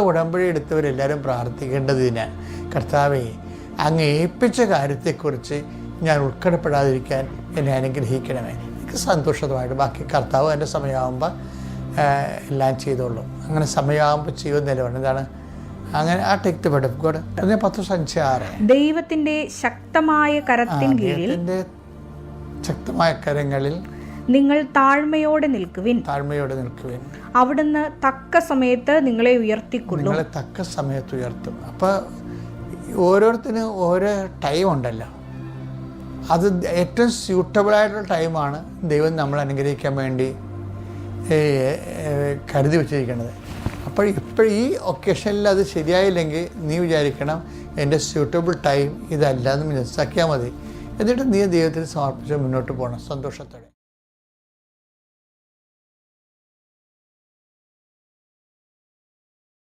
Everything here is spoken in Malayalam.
ഉടമ്പടി എടുത്തവരെല്ലാവരും പ്രാർത്ഥിക്കേണ്ടത് ഇതിനാണ് കർത്താവെ അങ്ങ് ഏൽപ്പിച്ച കാര്യത്തെക്കുറിച്ച് ഞാൻ ഉൾക്കടപ്പെടാതിരിക്കാൻ എന്നെ അനുഗ്രഹിക്കണമേ. എനിക്ക് സന്തോഷമായിട്ട് ബാക്കി കർത്താവ് എന്റെ സമയമാകുമ്പോൾ എല്ലാം ചെയ്തോളും. അങ്ങനെ സമയമാകുമ്പോൾ ചെയ്യുന്ന നിലവാണ് എന്താണ്? അങ്ങനെ ആ ടെക്ട് പെടും കൂടെ അതിന് പത്ത് സഞ്ചാറ് ദൈവത്തിന്റെ ശക്തമായ കരത്തിൻ കീഴിൽ ശക്തമായ കരങ്ങളിൽ നിങ്ങൾ താഴ്മയോടെ നിൽക്കുവിൻ. താഴ്മയോടെ നിൽക്കുവിൻ. അവിടുന്ന് തക്ക സമയത്ത് നിങ്ങളെ ഉയർത്തിക്കൊള്ളും. നിങ്ങളെ തക്ക സമയത്ത് ഉയർത്തും. അപ്പോൾ ഓരോരുത്തരും ഓരോ ടൈം ഉണ്ടല്ലോ. അത് ഏറ്റവും സ്യൂട്ടബിൾ ആയിട്ടുള്ള ടൈമാണ് ദൈവം നമ്മൾ അനുഗ്രഹിക്കാൻ വേണ്ടി കരുതി വെച്ചിരിക്കുന്നത്. അപ്പോൾ ഇപ്പോൾ ഈ ഒക്കേഷനിൽ അത് ശരിയായില്ലെങ്കിൽ നീ വിചാരിക്കണം എന്റെ സ്യൂട്ടബിൾ ടൈം ഇതല്ല എന്ന് മനസ്സിലാക്കിയാൽ മതി. എന്നിട്ട് നീ ദൈവത്തിന് സമർപ്പിച്ച് മുന്നോട്ട് പോകണം സന്തോഷത്തോടെ.